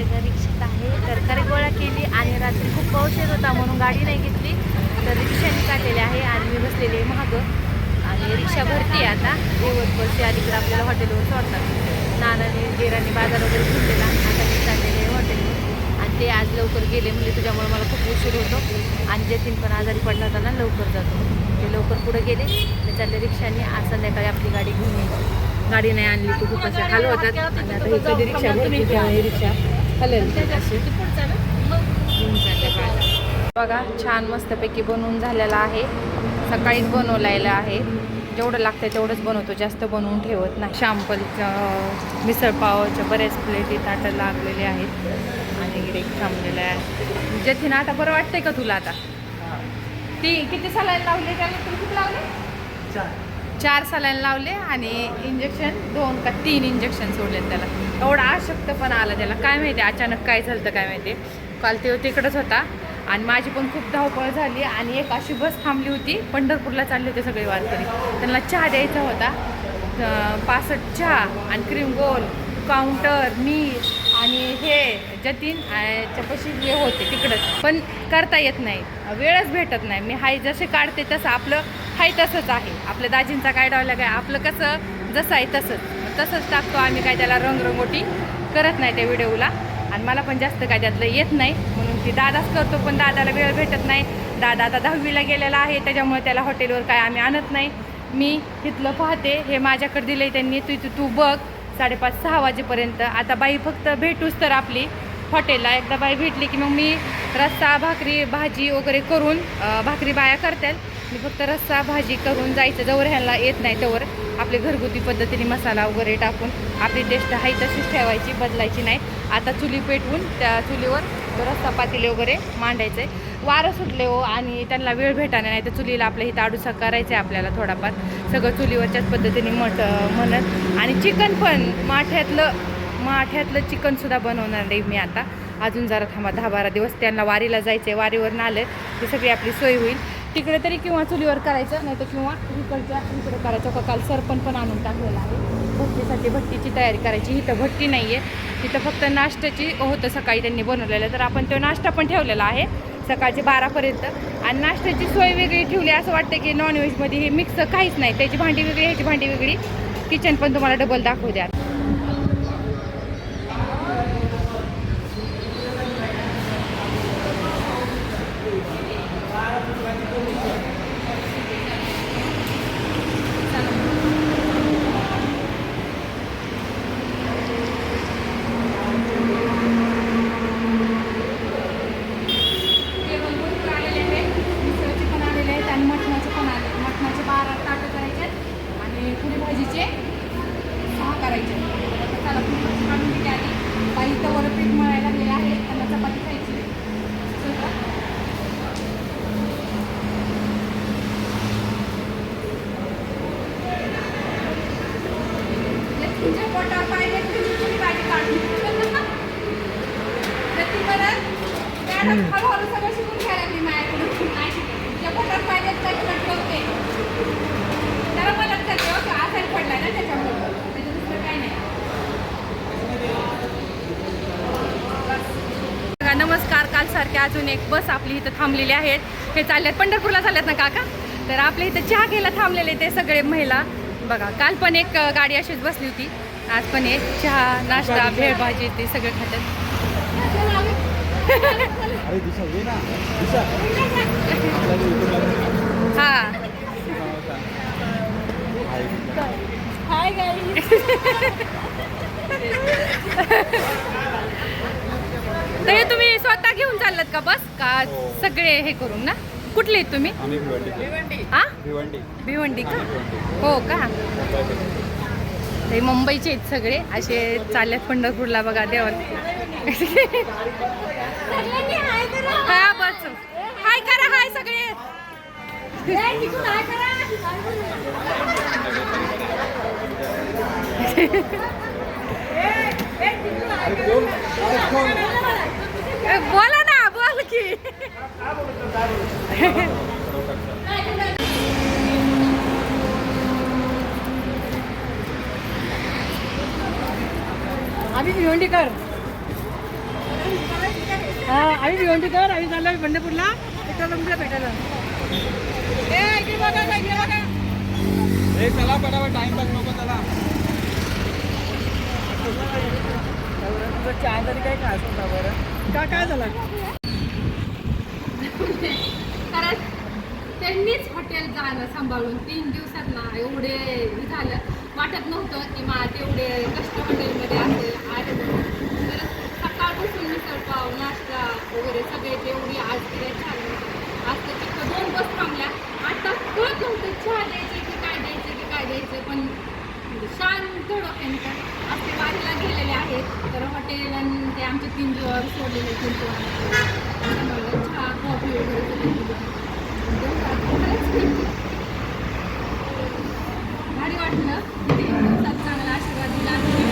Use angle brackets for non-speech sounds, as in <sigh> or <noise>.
आपल्या ज्या रिक्षात आहे. तरकारी गोळा केली आणि रात्री खूप पाऊस येत होता म्हणून गाडी नाही घेतली. तर रिक्षाने काढलेली आहे आणि मी बसलेली आहे आणि रिक्षा भरती आहे आता. देवत बसते अलीकडे आपल्याला हॉटेलवर सोडतात. नानाने दिराने बाजार वगैरे घेतलेला. आता मी चाललेले आहे हॉटेलवर. आणि ते आज लवकर गेले म्हणजे तुझ्यामुळे मला खूप उशीर होतो. आणि जतीन पण आजारी पडला होता लवकर जातो. ते लवकर पुढे गेले. मी चालले रिक्षाने. आज संध्याकाळी आपली गाडी घेऊन यायची गाडी नाही आणली तू खूप असे हाल होतात. आणि आता ही कधी रिक्षा भरती रिक्षा. हलेल. बघा छान मस्तपैकी बनवून झालेला आहे. सकाळीच बनवलेलं आहे. जेवढं लागतं तेवढंच बनवतो. जास्त बनवून ठेवत नाही. शॅम्पलचं मिसळ पावाच्या बऱ्याच प्लेटी ताटं लागलेले आहेत. आणि इकडे एक थांबलेलं आहे. जतीन आता बरं वाटतंय का तुला आता? ती किती सलाईन लावले त्याला? तुम्ही किती लावले? चार सलाईन लावले आणि इंजेक्शन दोन का तीन इंजेक्शन सोडले त्याला. एवढा आशक्तपणा आला त्याला. काय माहिती अचानक काय झालं काय माहिती. काल ते तिकडंच होता आणि माझी पण खूप धावपळ झाली आणि एक अशी बस थांबली होती. पंढरपूरला चालले होते सगळे वारकरी. त्यांना चहा द्यायचा होता. अं, पासष्ट चहा आणि क्रीम गोल काउंटर मी आणि हे जतीन याच्यापाशी हे होते तिकडंच. पण करता येत नाही. वेळच भेटत नाही. मी हाय जसे काढते तसं आपलं हाय तसंच आहे. आपल्या दाजींचा काय डावला काय आपलं कसं जसं आहे तसंच. तसंच टाकतो आम्ही काय त्याला रंगरंगोटी. करत नाही त्या व्हिडिओला. आणि मला पण जास्त काय त्यातलं येत नाही. म्हणून ती दादाच करतो पण दादाला वेळ भेटत नाही. दादा आता दहावीला गेलेला आहे त्याच्यामुळे त्याला हॉटेलवर काय आम्ही आणत नाही. मी तिथलं पाहते हे माझ्याकडे दिले त्यांनी. तू तू बघ. साडेपाच सहा वाजेपर्यंत. आता बाई फक्त भेटूच तर आपली. हॉटेलला एकदा बाई भेटली की मग मी रस्सा भाकरी भाजी वगैरे करून भाकरी बाया करतात मी फक्त रस्सा भाजी करून जायचं. जवळ ह्याला येत नाही तवर. आपले घरगुती पद्धतीने मसाला वगैरे टाकून आपली टेस्ट आहे तशीच ठेवायची बदलायची नाही. आता चुली पेटवून त्या चुलीवर रस्सा पातेले वगैरे मांडायचे वारं सुटले हो आणि त्यांना वेळ भेटाने नाही. तर चुलीला आपल्या इथं आडूसा करायचं आहे आपल्याला थोडाफार. सगळं चुलीवरच्याच पद्धतीने मट म्हणत. आणि चिकन पण माठ्यातलं माठ्यातलं चिकनसुद्धा बनवणार नाही मी आता. अजून जरा थांबा दहा बारा दिवस त्यांना वारीला जायचं आहे वारीवरून आले की सगळी आपली सोय होईल. तिकडे तरी किंवा चुलीवर करायचं नाही तर किंवा इकडच्या इकडे करायचं. का काल सरपण पण आणून टाकलेलं आहे. भट्टीसाठी भट्टीची तयारी करायची. इथं भट्टी नाही आहे तिथं फक्त नाश्त्याची होतं सकाळी त्यांनी बनवलेलं. तर आपण तो नाश्ता पण ठेवलेला आहे सकाळचे बारापर्यंत. आणि नाश्त्याची सोय वेगळी ठेवली. असं वाटतं की नॉनव्हेजमध्ये हे मिक्स काहीच नाही. त्याची भांडी वेगळी ह्याची भांडी वेगळी. किचन पण तुम्हाला डबल दाखवू द्या जेवण भरपूर आलेले आहेत मिसळचे पण आलेले आहेत आणि मटणाचे पण आले मटणाचे बारा ताटं करायचे आहेत आणि पुरी भाजीचे सहा करायचे आहेत. आता त्याला पुरी भाजी काढून दिली आली काही तवर पीठ मळायला लागलेले आहे त्यांना चपाती खायची सगळं तुझ्या पोटावर पाहिजे तुझी पुरी भाजी काढून तर ती म्हणत, मॅडम हळूहळू सगळं शिकून घ्यायला लागली माझ्याकडून. नाही शिकत. तुझ्या पोटात पाहिजे तर तुला ठेवते. त्याला मदत करते का? आजारी पडलाय ना त्याच्यामुळे. त्याचं दुसरं काही नाही. बघा, नमस्कार काल सारखे अजून एक बस आपली इथं थांबलेली आहेत हे चालल्यात पंढरपूरला चालल्यात ना काका तर आपल्या इथं चहा घ्यायला थांबलेले ते सगळे महिला बघा काल पण एक गाडी अशीच बसली होती आज पण एक चहा नाश्ता भेळ भाजी ते सगळं खातात हा. हाय. <laughs> तर तुम्ही स्वतः घेऊन चाललात का बस? का हो. सगळे हे करून ना? कुठले आहेत तुम्ही? भिवंडी. का? हो का? ते मुंबईचे आहेत सगळे. असे चालल्यात पंढरपूरला बघा देवाला. हा बस. हाय करा हाय सगळे. बोला ना बोल की. आम्ही भिवंडीकर आम्ही भिवंडीकर आम्ही चाललो पंढरपूरला. विठ्ठलला भेटायला ए इकडे बघा का, इकडे बघा. ए चला पटापट टाइम पास नको चला चहा तरी काय खास होता बरं? का काय झालं? कारण त्यांनीच हॉटेल झालं सांभाळून तीन दिवसात ना एवढे हे झालं. वाटत नव्हतं की मा तेवढे कष्ट हॉटेलमध्ये असेल आहे. म्हणून. तर सकाळपासून मिसळपाव नाश्ता वगैरे सगळे जेवढी आज केले छान आज तर तिथं दोन बस थांबल्या आता कळत नव्हतं चहा द्यायचे की काय द्यायचे की काय द्यायचं पण शांत डोक्यानं आज ते वारीला गेलेले आहेत तर हॉटेल आणि ते आमचे तीन दिवस सोडलेले तीन दिवस चहा कॉफी वगैरे सगळं दिलं. खरंच चांगला आशीर्वाद दिला